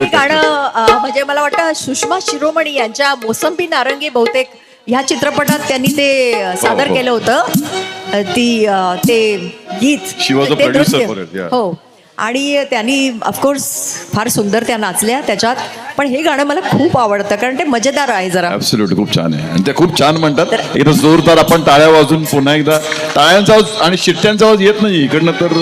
हे गाणं म्हणजे मला वाटतं सुषमा शिरोमणी यांच्या मोसंबी नारंगी बहुतेक ह्या चित्रपटात त्यांनी ते अं, सादर हो. केलं होतं. ती ते गीत ते नृत्य. हो. आणि त्यांनी ऑफकोर्स फार सुंदर त्या नाचल्या त्याच्यात. पण हे गाणं मला खूप आवडतं कारण ते मजेदार आहे जरा. ऍब्सोल्युट खूप छान आहे. आणि ते खूप छान म्हणतात. एकदा जोरदार आपण टाळ्या वाजून पुन्हा एकदा. टाळ्यांचा आवाज आणि शिट्ट्यांचा आवाज येत नाही इकडनं तर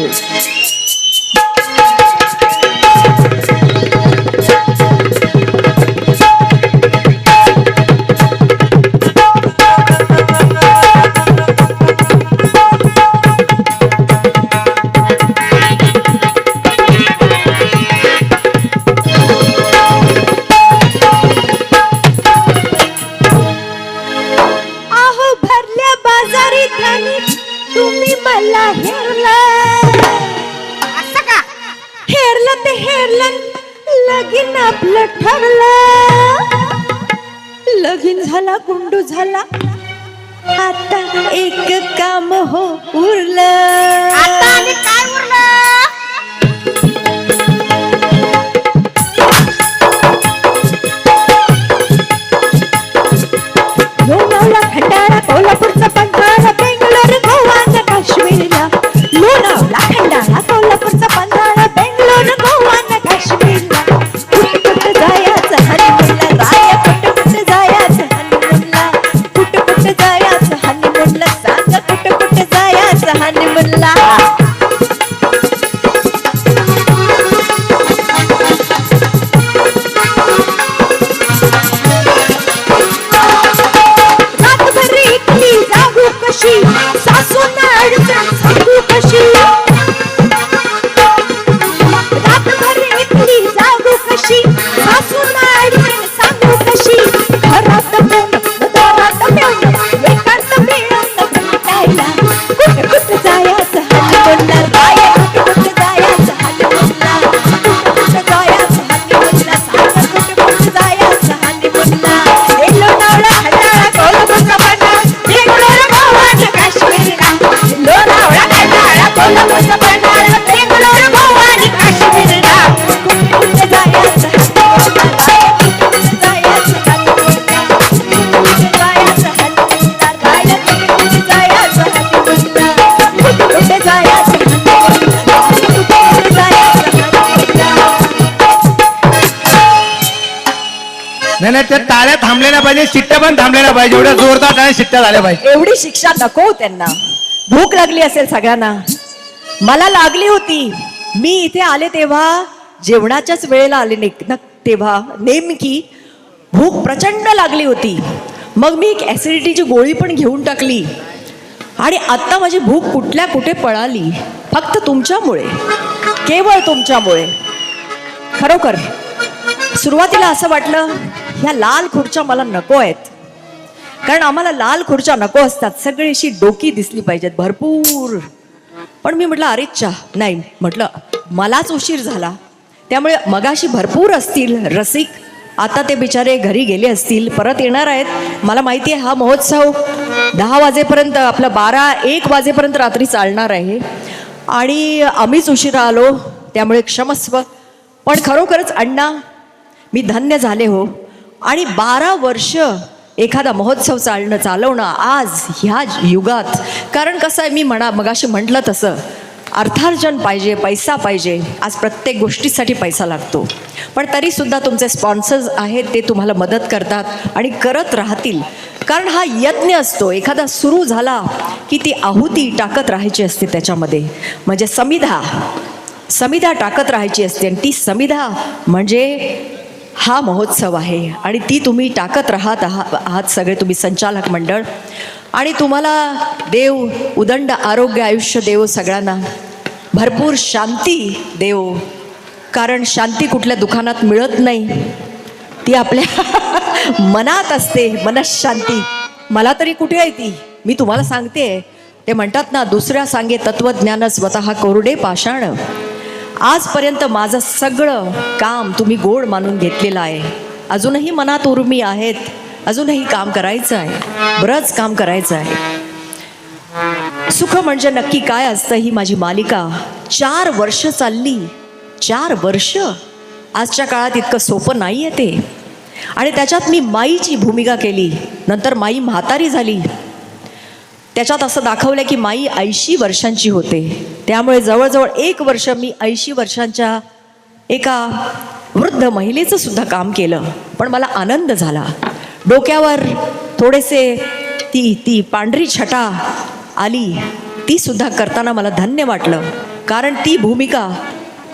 हेरलं लगीन आपलं ठरलं. लगीन झाला गुंडू झाला. आता एक काम हो उरलं. आता आणि काय उरलं? कोल्हापूरचा पंधारा त्या पाहिजे शिट्ट्या पण थांबल्या पाहिजे. एवढ्या जोरदार शिट्ट्या झाल्या पाहिजे. एवढी शिक्षा नको त्यांना. भूक लागली असेल सगळ्यांना. मला लागली होती. मी इथे आले तेव्हा जेवणाच्याच वेळेला आले ने तेव्हा. नेमकी भूक प्रचंड लागली होती. मग मी एक ॲसिडिटीची गोळी पण घेऊन टाकली. आणि आत्ता माझी भूक कुठल्या कुठे पळाली? फक्त तुमच्यामुळे. केवळ तुमच्यामुळे. खरोखर. सुरुवातीला असं वाटलं ह्या लाल खुर्च्या मला नको आहेत. कारण आम्हाला लाल खुर्च्या नको असतात. सगळी अशी डोकी दिसली पाहिजेत भरपूर. पण मी म्हटलं अरेच्छा नाही. म्हटलं मलाच उशीर झाला. त्यामुळे मगाशी भरपूर असतील रसिक. आता ते बिचारे घरी गेले असतील. परत येणार आहेत. मला माहिती आहे हा महोत्सव दहा वाजेपर्यंत आपलं बारा एक वाजेपर्यंत रात्री चालणार आहे. आणि आम्हीच उशिरा आलो त्यामुळे क्षमस्व. पण खरोखरच अण्णा मी धन्य झाले हो. आणि बारा वर्ष एखादा महोत्सव चालणं चालवणं आज ह्या युगात. कारण कसं आहे मी म्हणा मगाशी म्हटलं तसं अर्थार्जन पाहिजे पैसा पाहिजे आज प्रत्येक गोष्टीसाठी पैसा लागतो. पण तरीसुद्धा तुमचे स्पॉन्सर्स आहेत ते तुम्हाला मदत करतात आणि करत राहतील. कारण हा यज्ञ असतो एखादा सुरू झाला की ती आहुती टाकत राहायची असते त्याच्यामध्ये. म्हणजे समिधा समिधा टाकत राहायची असते आणि ती समिधा म्हणजे हा महोत्सव आहे आणि ती तुम्ही टाकत राहत आहात आहात सगळे तुम्ही संचालक मंडळ. आणि तुम्हाला देव उदंड आरोग्य आयुष्य देव सगळ्यांना. भरपूर शांती देव. कारण शांती कुठल्या दुकानात मिळत नाही. ती आपल्या मनात असते मनशांती. मला तरी कुठे आहे ती? मी तुम्हाला सांगते ते म्हणतात ना दुसऱ्या सांगे तत्वज्ञान स्वतः कोरडे पाषाण. आजपर्यंत माझं सगळं काम तुम्ही गोड मानून घेतलेलं आहे. अजूनही मनात उर्मी आहेत. अजूनही काम करायचं आहे. बरंच काम करायचं आहे. सुख म्हणजे नक्की काय असतं ही माझी मालिका. चार वर्ष चालली. चार वर्ष? आजच्या काळात इतकं सोपं नाही आहे ते. आणि त्याच्यात मी माईची भूमिका केली. नंतर माई म्हातारी झाली. त्याच्यात असं दाखवलं की माई ऐंशी वर्षांची होते. त्यामुळे जवळजवळ एक वर्ष मी ऐंशी वर्षांच्या एका वृद्ध महिलेचं सुद्धा काम केलं. पण मला आनंद झाला. डोक्यावर थोडेसे ती ती पांढरी छटा आली ती सुद्धा करताना मला धन्य वाटलं. कारण ती भूमिका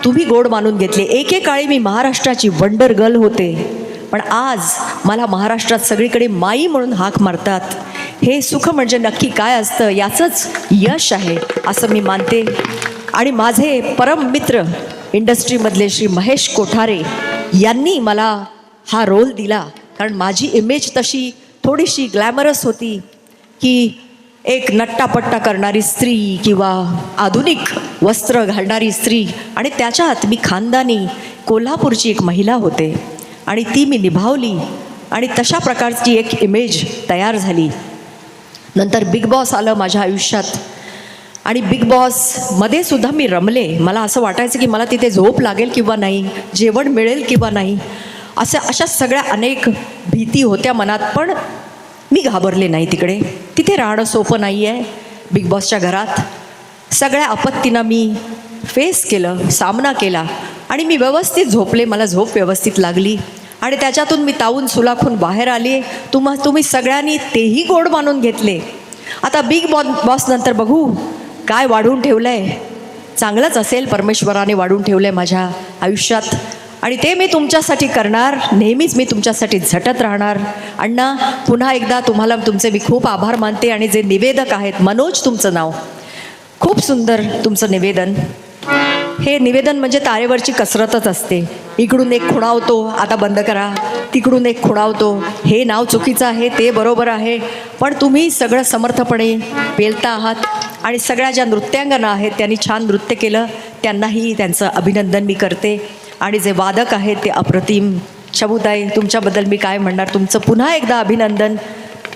तुम्ही गोड मानून घेतली. एकेकाळी मी महाराष्ट्राची वंडर गर्ल होते. पण आज मला महाराष्ट्रात सगळीकडे माई म्हणून हाक मारतात. हे सुख म्हणजे नक्की काय असतं याचंच यश आहे असं मी मानते. आणि माझे परम मित्र इंडस्ट्रीमधले श्री महेश कोठारे यांनी मला हा रोल दिला. कारण माझी इमेज तशी थोडीशी ग्लॅमरस होती की एक नट्टापट्टा करणारी स्त्री किंवा आधुनिक वस्त्र घालणारी स्त्री. आणि त्याच्यात मी खानदानी कोल्हापूरची एक महिला होते. आणि ती मी निभावली. आणि तशा प्रकारची एक इमेज तयार झाली. नंतर बिग बॉस आलं माझ्या आयुष्यात. आणि बिग बॉसमध्ये सुद्धा मी रमले. मला असं वाटायचं की मला तिथे झोप लागेल किंवा नाही जेवण मिळेल किंवा नाही. असं अशा सगळ्या अनेक भीती होत्या मनात पण मी घाबरले नाही तिकडे. तिथे राहणं सोपं नाही आहे बिग बॉसच्या घरात. सगळ्या आपत्तींना मी फेस केलं सामना केला आणि मी व्यवस्थित झोपले. मला झोप व्यवस्थित लागली. आणि त्याच्यातून मी तावून सुलाखून बाहेर आली. तुम्हा तुम्ही सगळ्यांनी तेही गोड मानून घेतले. आता बिग बॉ बॉस नंतर बघू काय वाढवून ठेवलं आहे चांगलंच असेल परमेश्वराने वाढून ठेवलं आहे माझ्या आयुष्यात. आणि ते मी तुमच्यासाठी करणार. नेहमीच मी तुमच्यासाठी झटत राहणार. अण्णा पुन्हा एकदा तुम्हाला तुमचे मी खूप आभार मानते आणि जे निवेदक आहेत मनोज तुमचं नाव. खूप सुंदर तुमचं निवेदन. हे निवेदन म्हणजे तारेवरची कसरतच असते. इकडून एक खुणावतो आता बंद करा. तिकडून एक खुणावतो. हे नाव चुकीचं आहे ते बरोबर आहे. पण तुम्ही सगळं समर्थपणे पेलता आहात आणि सगळ्या ज्या नृत्यांगना आहेत त्यांनी छान नृत्य केलं त्यांनाही त्यांचं अभिनंदन मी करते. आणि जे वादक आहेत ते अप्रतिम. शबुताई तुमच्याबद्दल मी काय म्हणणार? तुमचं पुन्हा एकदा अभिनंदन.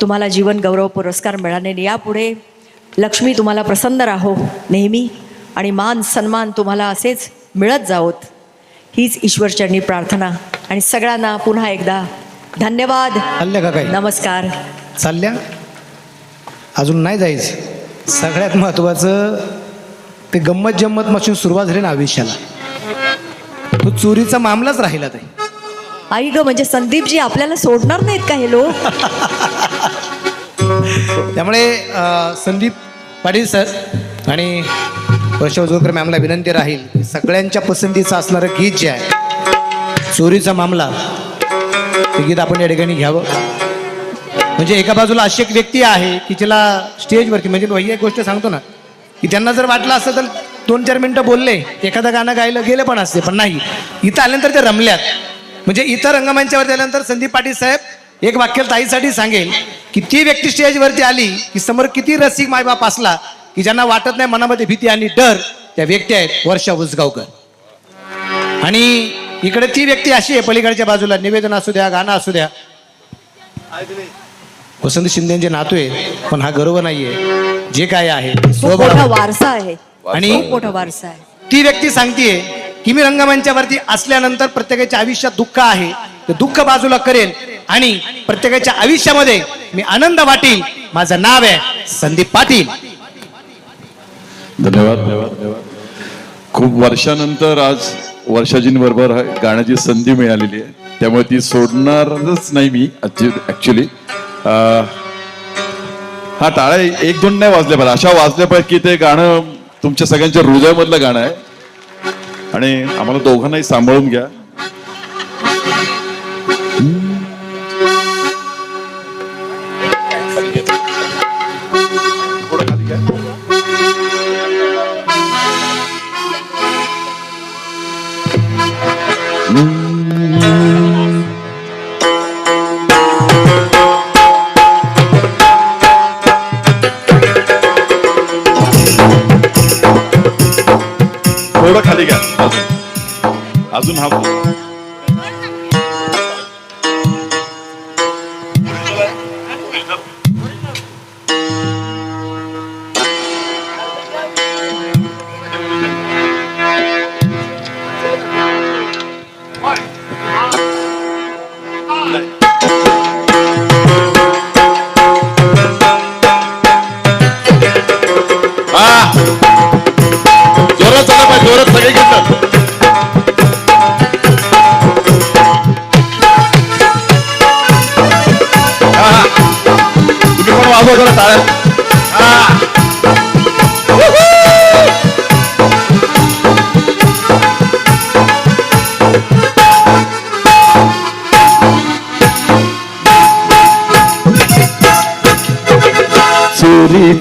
तुम्हाला जीवन गौरव पुरस्कार मिळाले. यापुढे लक्ष्मी तुम्हाला प्रसन्न राहो. नेहमी आणि मान सन्मान तुम्हाला असेच मिळत जावोत. हीच ईश्वरचरणी प्रार्थना. आणि सगळ्यांना पुन्हा एकदा धन्यवाद. का काही? नमस्कार. चालल्या? अजून नाही जायचं. सगळ्यात महत्वाचं ते गंमत जम्मत पासून सुरुवात झाली ना आयुष्याला. तो चोरीचा मामलाच राहिला ते आई ग म्हणजे संदीपजी आपल्याला सोडणार नाहीत का हे लोक? त्यामुळे संदीप पाटील सर आणि वर्षा जोकर मॅमला विनंती राहील सगळ्यांच्या पसंतीचं असणारं गीत जे आहे चोरीचा मामला ते गीत आपण या ठिकाणी घ्यावं. म्हणजे एका बाजूला अशी एक व्यक्ती आहे की जिला स्टेजवरती म्हणजे वही एक गोष्ट सांगतो ना की त्यांना जर वाटलं असतं तर दोन चार मिनटं बोलले एखादं गाणं गायलं गेलं पण असते पण नाही. इथं आल्यानंतर ते रमल्यात. म्हणजे इथं रंगमंचावरती आल्यानंतर संदीप पाटील साहेब एक वाक्य ताईसाठी सांगेल की ती व्यक्ती स्टेजवरती आली की समोर किती रसिक मायबाप असला की ज्यांना वाटत नाही मनामध्ये भीती आणि डर त्या व्यक्ती आहेत वर्षा उसगावकर. आणि इकडे ती व्यक्ती अशी आहे पलीकडच्या बाजूला निवेदन असू द्या गाणं असू द्या. वसंत शिंदेचे नातू आहे पण हा गर्व नाहीये. जे काय आहे वारसा आहे. आणि मोठा वारसा आहे. ती व्यक्ती सांगतेय की मी रंगमंचावरती असल्यानंतर प्रत्येकाच्या आयुष्यात दुःख आहे ते दुःख बाजूला करेन. आणि प्रत्येकाच्या आयुष्यामध्ये मी आनंद वाटील माझं नाव आहे संदीप पाटील. धन्यवाद. खूप वर्षानंतर आज वर्षाजींबरोबर गाण्याची संधी मिळालेली आहे. त्यामुळे ती सोडणारच नाही मी ऍक्च्युली हा टाळ्या एक दोन नाही वाजल्या पाहिजे अशा वाजल्या पाहिजे की ते गाणं तुमच्या सगळ्यांच्या हृदयामधलं गाणं आहे. आणि आम्हाला दोघांनाही सांभाळून घ्या. Mm-hmm.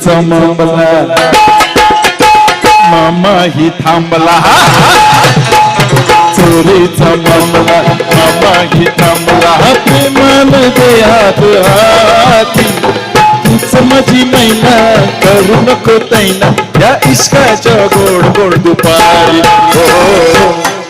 चोरीचा मामा ही थांबला. चोरीचा मामला मामा ही थांबला. प्रेमान देहात हाती तूच माझी मैना करू नको तैना. या इश्काच्या गोड गोड दुपारी. हो. हो, हो.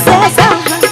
हो नी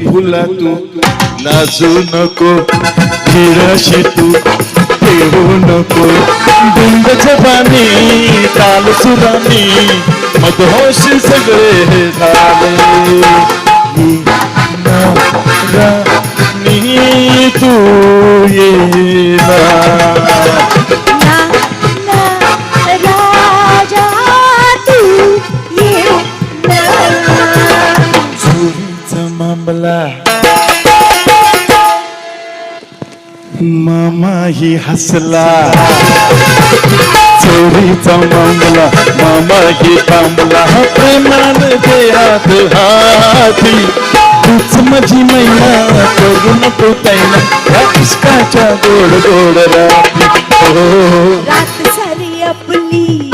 प्रीत फुला तू लाजू नको फिरशी तू ठेवू नको बिंद जबानी ताल सुरानी मदहोश सगळे हे झाले नी तू ये मामा हसला. चोरीचा मामला मामा ही थांबला. प्रेमान ते हात हाती तूच माझी मैना करू नको तैना या इश्काच्या गोड गोड राती. हो. रात सारी आपली.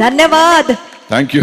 धन्यवाद थँक्यू